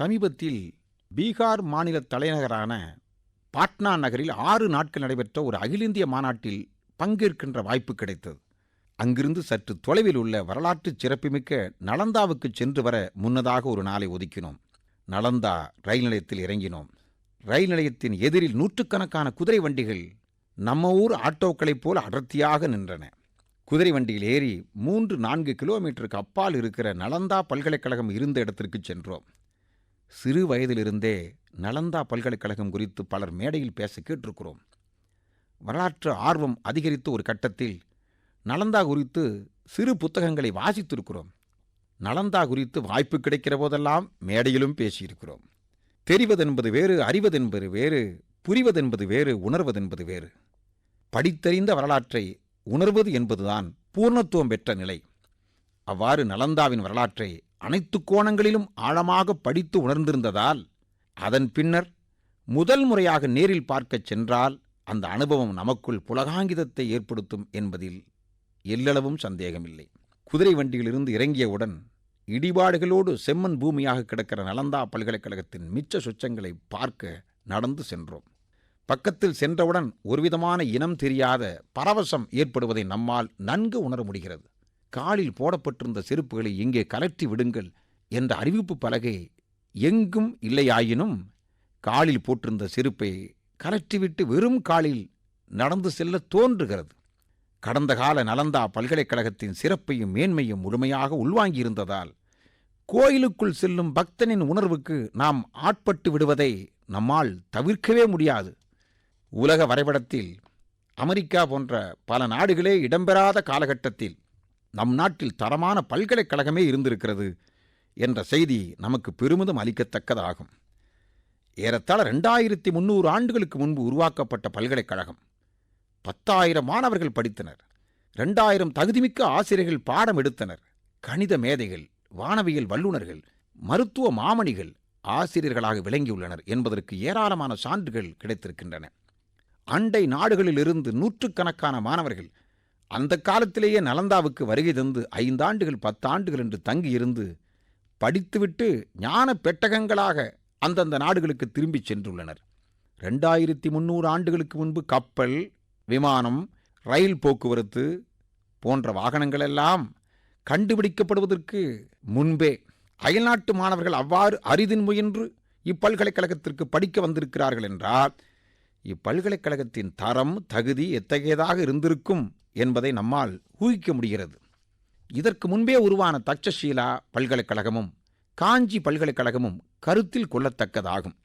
சமீபத்தில் பீகார் மாநில தலைநகரான பாட்னா நகரில் ஆறு நாட்கள் நடைபெற்ற ஒரு அகில இந்திய மாநாட்டில் பங்கேற்கின்ற வாய்ப்பு கிடைத்தது. அங்கிருந்து சற்று தொலைவில் உள்ள வரலாற்று சிறப்புமிக்க நலந்தாவுக்கு சென்று வர முன்னதாக ஒரு நாளை ஒதுக்கினோம். நலந்தா ரயில் நிலையத்தில் இறங்கினோம். ரயில் நிலையத்தின் எதிரில் நூற்றுக்கணக்கான குதிரை வண்டிகள் நம்ம ஊர் ஆட்டோக்களைப் போல அடர்த்தியாக நின்றன. குதிரை வண்டியில் ஏறி மூன்று நான்கு கிலோமீட்டருக்கு அப்பால் இருக்கிற நலந்தா பல்கலைக்கழகம் இருந்த இடத்திற்கு சென்றோம். சிறு வயதிலிருந்தே நலந்தா பல்கலைக்கழகம் குறித்து பலர் மேடையில் பேச கேட்டிருக்கிறோம். வரலாற்று ஆர்வம் அதிகரித்த ஒரு கட்டத்தில் நலந்தா குறித்து சிறு புத்தகங்களை வாசித்திருக்கிறோம். நலந்தா குறித்து வாய்ப்பு கிடைக்கிற போதெல்லாம் மேடையிலும் பேசியிருக்கிறோம். தெரிவதென்பது வேறு அறிவதென்பது வேறு புரிவதென்பது வேறு உணர்வதென்பது வேறு. படித்தறிந்த வரலாற்றை உணர்வது என்பதுதான் பூர்ணத்துவம் பெற்ற நிலை. அவ்வாறு நலந்தாவின் வரலாற்றை அனைத்து கோணங்களிலும் ஆழமாக படித்து உணர்ந்திருந்ததால் அதன் பின்னர் முதல் முறையாக நேரில் பார்க்கச் சென்றால் அந்த அனுபவம் நமக்குள் புலகாங்கிதத்தை ஏற்படுத்தும் என்பதில் எல்லளவும் சந்தேகமில்லை. குதிரை வண்டியிலிருந்து இறங்கியவுடன் இடிபாடுகளோடு செம்மண் பூமியாக கிடக்கிற நலந்தா பல்கலைக்கழகத்தின் மிச்ச சுச்சங்களை பார்க்க நடந்து சென்றோம். பக்கத்தில் சென்றவுடன் ஒருவிதமான இனம் தெரியாத பரவசம் ஏற்படுவதை நம்மால் நன்கு உணர முடிகிறது. காலில் போடப்பட்டிருந்த செருப்புகளை இங்கே கலற்றி விடுங்கள் என்ற அறிவிப்பு பலகை எங்கும் இல்லையாயினும் காலில் போட்டிருந்த செருப்பை கலற்றிவிட்டு வெறும் காலில் நடந்து செல்ல தோன்றுகிறது. கடந்த கால நலந்தா பல்கலைக்கழகத்தின் சிறப்பையும் மேன்மையும் முழுமையாக உள்வாங்கியிருந்ததால் கோயிலுக்குள் செல்லும் பக்தனின் உணர்வுக்கு நாம் ஆட்பட்டு விடுவதை நம்மால் தவிர்க்கவே முடியாது. உலக வரைபடத்தில் அமெரிக்கா போன்ற பல நாடுகளே இடம்பெறாத காலகட்டத்தில் நம் நாட்டில் தரமான பல்கலைக்கழகமே இருந்திருக்கிறது என்ற செய்தி நமக்கு பெருமிதம் அளிக்கத்தக்கதாகும். ஏறத்தாழ ரெண்டாயிரத்தி முந்நூறு ஆண்டுகளுக்கு முன்பு உருவாக்கப்பட்ட பல்கலைக்கழகம். பத்தாயிரம் மாணவர்கள் படித்தனர். ரெண்டாயிரம் தகுதிமிக்க ஆசிரியர்கள் பாடம் எடுத்தனர். கணித மேதைகள் வானவியல் வல்லுநர்கள் மருத்துவ மாமணிகள் ஆசிரியர்களாக விளங்கியுள்ளனர் என்பதற்கு ஏராளமான சான்றுகள் கிடைத்திருக்கின்றன. அண்டை நாடுகளிலிருந்து நூற்றுக்கணக்கான மாணவர்கள் அந்த காலத்திலேயே நலந்தாவுக்கு வருகை தந்து ஐந்தாண்டுகள் பத்தாண்டுகள் என்று தங்கியிருந்து படித்துவிட்டு ஞான பெட்டகங்களாக அந்தந்த நாடுகளுக்கு திரும்பிச் சென்றுள்ளனர். ரெண்டாயிரத்தி முந்நூறு ஆண்டுகளுக்கு முன்பு கப்பல் விமானம் ரயில் போக்குவரத்து போன்ற வாகனங்களெல்லாம் கண்டுபிடிக்கப்படுவதற்கு முன்பே அயல்நாட்டு மாணவர்கள் அவ்வாறு அரிதின் முயன்று இப்பல்கலைக்கழகத்திற்கு படிக்க வந்திருக்கிறார்கள் என்றால் இப்பல்கலைக்கழகத்தின் தரம் தகுதி எத்தகையதாக இருந்திருக்கும் என்பதை நம்மால் ஊகிக்க முடிகிறது. இதற்கு முன்பே உருவான தட்சசீலா பல்கலைக்கழகமும் காஞ்சி பல்கலைக்கழகமும் கருத்தில் கொள்ளத்தக்கதாகும்.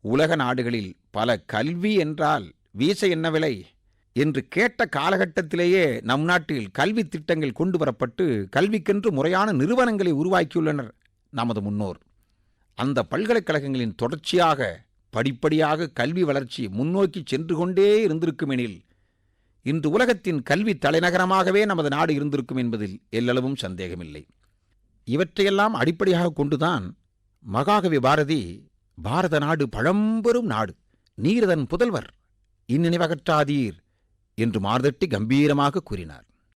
உலக நாடுகளில் பல கல்வி என்றால் வீச என்ன விலை? என்று கேட்ட காலகட்டத்திலேயே நம் நாட்டில் கல்வி திட்டங்கள் கொண்டு வரப்பட்டு கல்விக்கென்று முறையான நிறுவனங்களை உருவாக்கியுள்ளனர் நமது முன்னோர். அந்த பல்கலைக்கழகங்களின் தொடர்ச்சியாக படிப்படியாக கல்வி வளர்ச்சி முன்னோக்கி சென்று கொண்டே இருந்திருக்குமெனில் இன்று உலகத்தின் கல்வி தலைநகரமாகவே நமது நாடு இருந்திருக்கும் என்பதில் எல்லளவும் சந்தேகமில்லை. இவற்றையெல்லாம் அடிப்படையாக கொண்டுதான் மகாகவி பாரதி பாரத நாடு பழம்பெரும் நாடு நீரதன் புதல்வர் இந்நினைவகற்றாதீர் என்று மார்தட்டி கம்பீரமாக கூறினார்.